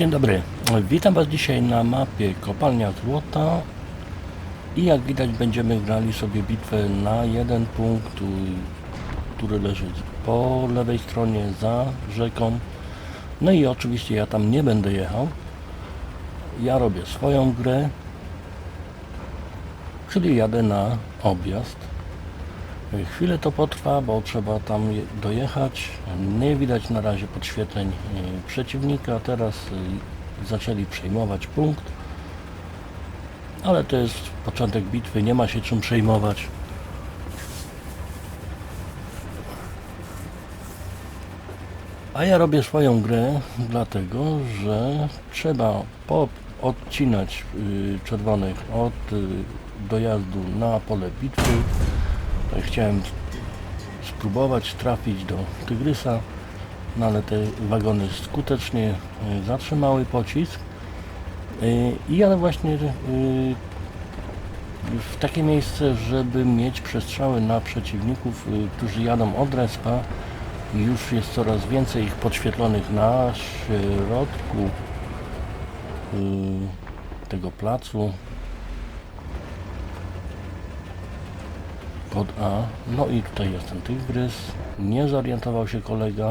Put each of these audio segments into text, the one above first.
Dzień dobry, witam Was dzisiaj na mapie Kopalnia Złota i jak widać będziemy grali sobie bitwę na jeden punkt, który leży po lewej stronie za rzeką. No i oczywiście ja tam nie będę jechał. Ja robię swoją grę, czyli jadę na objazd. Chwilę to potrwa, bo trzeba tam je- dojechać. Nie widać na razie podświetleń y, przeciwnika. Teraz y, zaczęli przejmować punkt. Ale to jest początek bitwy, nie ma się czym przejmować. A ja robię swoją grę, dlatego że trzeba odcinać y, czerwonych od y, dojazdu na pole bitwy. Tak Chciałem spróbować trafić do Tygrysa, no ale te wagony skutecznie y, zatrzymały pocisk. Y, I jadę właśnie y, w takie miejsce, żeby mieć przestrzały na przeciwników, którzy jadą od respa. Już jest coraz więcej ich podświetlonych na środku tego placu. Pod A. No i tutaj jest ten tygrys. Nie zorientował się kolega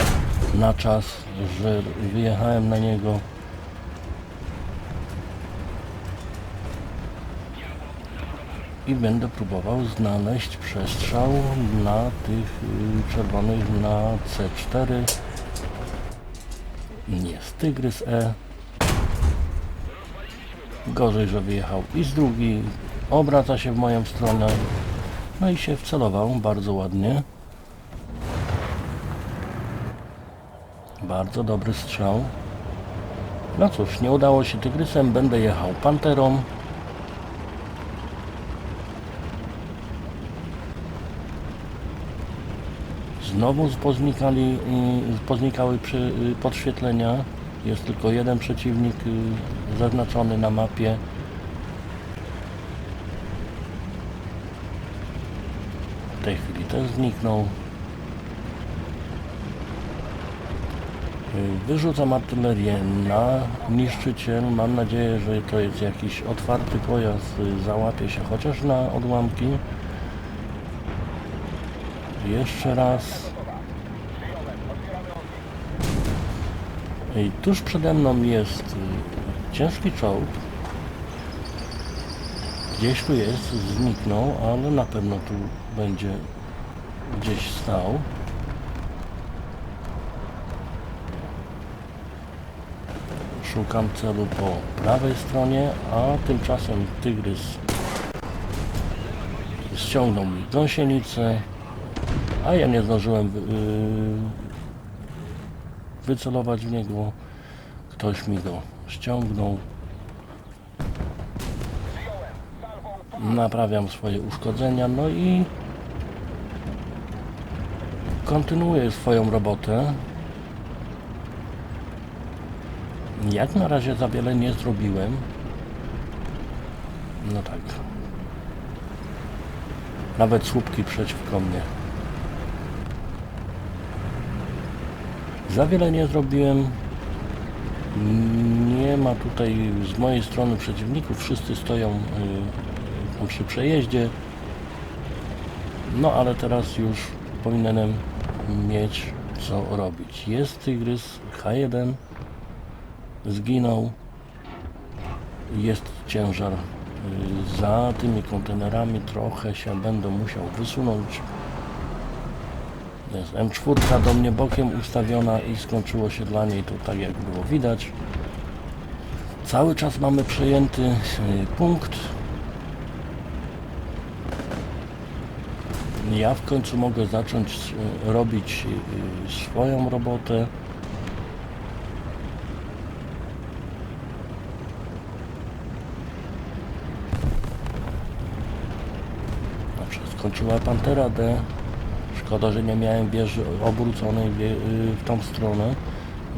na czas, że wyjechałem na niego. I będę próbował znaleźć przestrzał na tych y, czerwonych na C4. Jest tygrys E. Gorzej, że wyjechał i z drugi. Obraca się w moją stronę. No i się wcelował bardzo ładnie. Bardzo dobry strzał. No cóż, nie udało się tygrysem, będę jechał panterą. Znowu poznikali, y, poznikały przy, y, podświetlenia. Jest tylko jeden przeciwnik y, zaznaczony na mapie. W tej chwili też zniknął. Y, Wyrzucam artylerię na niszczyciel. Mam nadzieję, że to jest jakiś otwarty pojazd. y, Załapie się chociaż na odłamki. Jeszcze raz. I tuż przede mną jest y, ciężki czołg. Gdzieś tu jest, zniknął, ale na pewno tu będzie gdzieś stał. Szukam celu po prawej stronie, a tymczasem tygrys ściągnął mi gąsienicę, a ja nie zdążyłem yy, wycelować w niego. Ktoś mi go ściągnął. Naprawiam swoje uszkodzenia, no i kontynuuję swoją robotę. Jak na razie za wiele nie zrobiłem. No tak. Nawet słupki przeciwko mnie. Za wiele nie zrobiłem. Nie ma tutaj z mojej strony przeciwników. Wszyscy stoją y, tam przy przejeździe. No ale teraz już powinienem mieć co robić. Jest tygrys H1. Zginął. Jest ciężar. Y, Za tymi kontenerami trochę się będę musiał wysunąć. Jest M4 do mnie bokiem ustawiona i skończyło się dla niej to tak jak było widać. Cały czas mamy przejęty y, punkt. Ja w końcu mogę zacząć y, robić y, swoją robotę. Znaczy, skończyła Pantera D. Szkoda, że nie miałem wieży obróconej y, w tą stronę.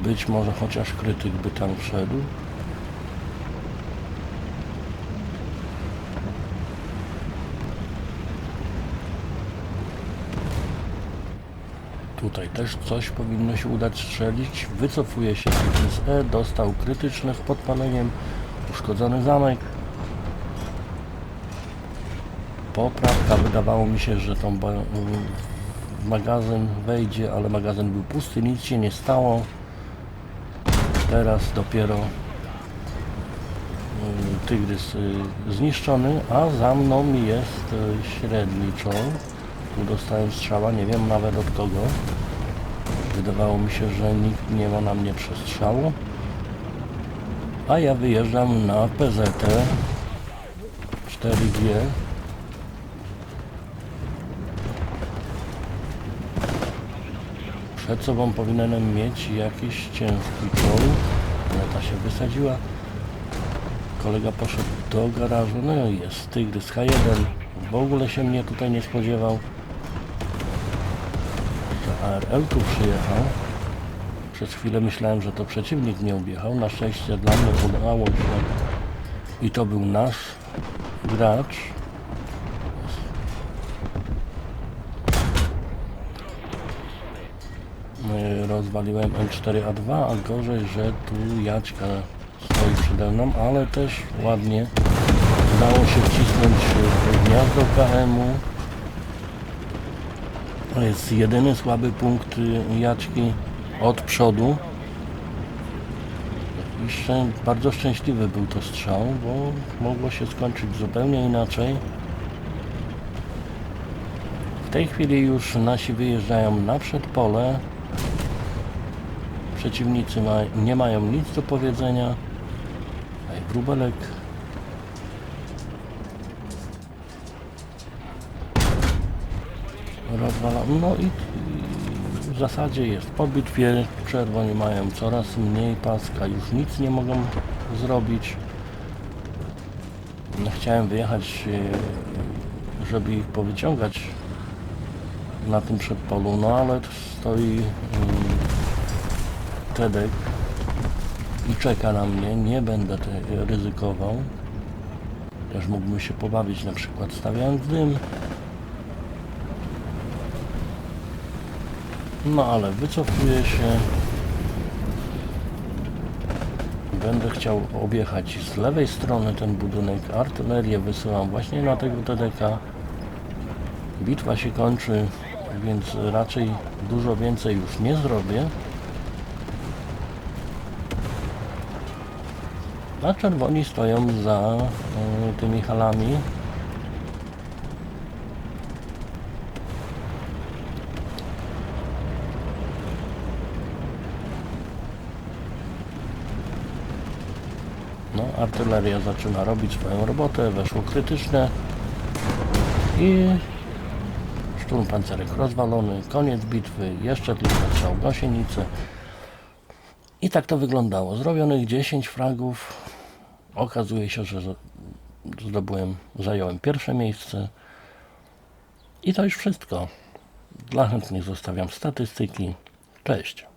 Być może chociaż krytyk by tam wszedł. Tutaj też coś powinno się udać strzelić. Wycofuje się z E, dostał krytyczne z podpaleniem, uszkodzony zamek. Poprawka, wydawało mi się, że tą magazyn wejdzie, ale magazyn był pusty, nic się nie stało. Teraz dopiero y, tygrys y, zniszczony, a za mną jest y, średni. Tu dostałem strzała, nie wiem nawet od kogo. Wydawało mi się, że nikt nie ma na mnie przestrzału. A ja wyjeżdżam na PZT 4G. Przed sobą powinienem mieć jakiś ciężki czołg. Ale ta się wysadziła. Kolega poszedł do garażu. No jest Tygrys H1. W ogóle się mnie tutaj nie spodziewał. ARL tu przyjechał. Przez chwilę myślałem, że to przeciwnik mnie objechał. Na szczęście dla mnie udało się. I to był nasz gracz. Y, Rozwaliłem M4A2, a gorzej, że tu Jaćka stoi przede mną, ale też ładnie udało się wcisnąć w gniazdo KM-u. To jest jedyny słaby punkt Jaćki od przodu. I szczę bardzo szczęśliwy był to strzał, bo mogło się skończyć zupełnie inaczej. W tej chwili już nasi wyjeżdżają na przedpole. Przeciwnicy ma, nie mają nic do powiedzenia. Wróbelek. Rozwala. No i, w zasadzie jest po bitwie. Czerwoni mają coraz mniej paska. Już nic nie mogą zrobić. No, Chciałem wyjechać, e, żeby ich powyciągać na tym przedpolu, no ale stoi mm, Tedek i czeka na mnie, nie będę ryzykował. Też mógłbym się pobawić na przykład stawiając dym. No ale wycofuję się. Będę chciał objechać z lewej strony ten budynek. Artylerię wysyłam właśnie na tego TDK. Bitwa się kończy, więc raczej dużo więcej już nie zrobię. A czerwoni stoją za y, tymi halami. No, artyleria zaczyna robić swoją robotę, weszło krytyczne i szturm pancerek rozwalony, koniec bitwy, jeszcze tylko strzał gąsienicy. I tak to wyglądało. Zrobionych 10 fragów. Okazuje się, że zdobyłem, zająłem pierwsze miejsce. I to już wszystko. Dla chętnych zostawiam statystyki. Cześć.